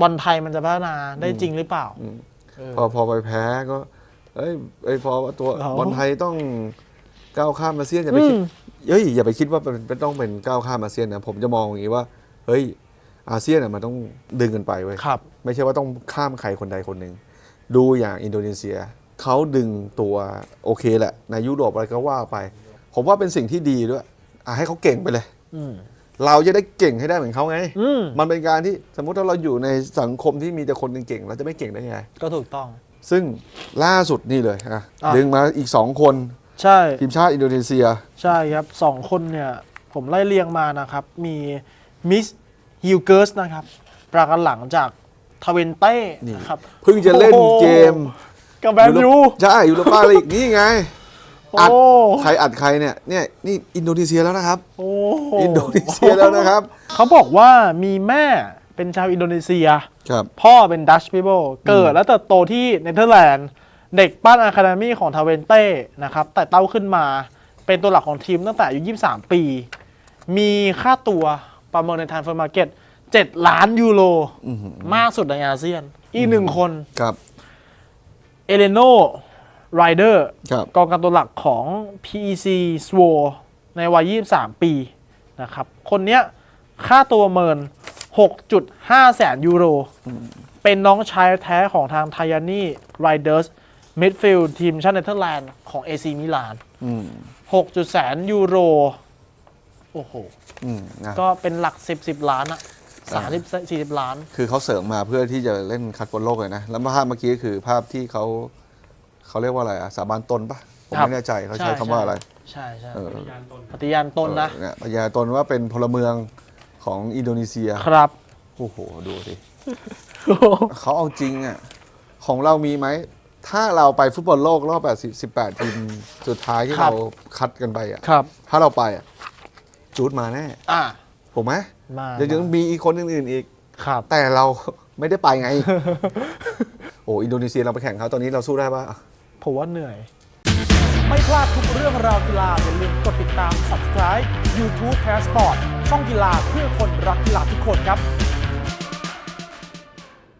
บอลไทยมันจะพัฒนาได้จริงหรือเปล่าเออพอพอไปแพ้ก็ เอ้ยเอ้ยพอตัวเอาบอลไทยต้องก้าวข้ามอาเซียนอย่าไปคิดอืม เฮ้ยอย่าไปคิดว่าเป็นเป็นต้องเป็นก้าวข้ามอาเซียนนะผมจะมองอย่างนี้ว่า เฮ้ยอาเซียนอะมันต้องดึงกันไปเว้ย ครับ ไม่ใช่ว่าต้องข้ามใครคนใดคนหนึ่ง ดูอย่างอินโดนีเซีย เขาดึงตัวโอเคแหละ ในยุโรปอะไรก็ว่าไป ผมว่าเป็นสิ่งที่ดีด้วยอะให้เขาเก่งไปเลย อืม เราจะได้เก่งให้ได้เหมือนเขาไง อืมมันเป็นการที่สมมติถ้าเราอยู่ในสังคมที่มีแต่คนเก่งๆเราจะไม่เก่งได้ยังไง ก็ถูกต้อง ซึ่งล่าสุดนี่เลยอะอะ ดึงมาอีกสองคนใช่ ทีมชาติอินโดนีเซีย ใช่ครับสองคนเนี่ย ผมไล่เรียงมานะครับ มีมิสฮิลเกิร์สนะครับประกันหลังจากทเวนเต้นี่ นะครับเพิ่งจะเล่นโอ้โหเกมกับแมนยู ใช่ยูโรปาลีกนี่ไง อัดโอ้ ใครอัดใครเนี่ยเนี่ยนี่อินโดนีเซียแล้วนะครับ โอ้อินโดนีเซียแล้วนะครับ เขาบอกว่ามีแม่เป็นชาวอินโดนีเซีย ครับ พ่อเป็นดัช p ิ o เ l ิเกิดและเติบโตที่เนเธอร์แลนด์ เด็กปั้นอะคาเดมี่ของทาเวนเต้นะครับแต่เต้าขึ้นมาเป็นตัวหลักของทีมตั้งแต่อายุ 23 ปี มีค่าตัวประเมินในทางเฟอร์มาร์เก็ต 7 ล้านยูโรมากสุดในอาเซียน อีกหนึ่งคน ครับ เอเลโน ไรเดอร์ครับกองกลารตัวหลักของ PEC s w o ในวัย 23 ปีนะครับ คนเนี้ยค่าตัวเมิน 6.5 แสนยูโร เป็นน้องชายแท้ของทางไทยานี่ไรเดอร์สมิดฟิลด์ทีมชาติเนเธอร์แลนด์ของ AC มิลานอืม 6. แสนยูโร โอ้โหอืมนะก็เป็นหลัก10 10ล้านอะ30 40ล้าน คือเขาเสริมมาเพื่อที่จะเล่นคัดบอลโลกเลยนะ แล้วภาพเมื่อกี้คือภาพที่เขา เขาเรียกว่าอะไรอะสาบานตนปะผมครับไม่แน่ใจเขาใช้ใช่คำว่าอะไร ใช่ใช่เออปฏิญาณตนนะเออเนี่ยปัญญาตนว่าเป็นพลเมืองของอินโดนีเซียครับโอ้โหดูสิเขาเอาจริงอะของเรามีไหม ถ้าเราไปฟุตบอลโลกรอบ8 18 ทีมสุดท้ายที่ครับเราคัดกันไปอะครับ ถ้าเราไปอะจูดมาแน่อะถูกไหมมาเดี๋ยวยังมีอีกคนอื่นๆอีก ครับ แต่เรา ไม่ได้ไปไง โอ้อินโดนีเซียเราไปแข่งเขาตอนนี้เราสู้ได้ปะผมว่าเหนื่อย ไม่พลาดทุกเรื่องราวกีฬาอย่าลืมกดติดตาม subscribe YouTube Passport ช่องกีฬาเพื่อคนรักกีฬาทุกคนครับ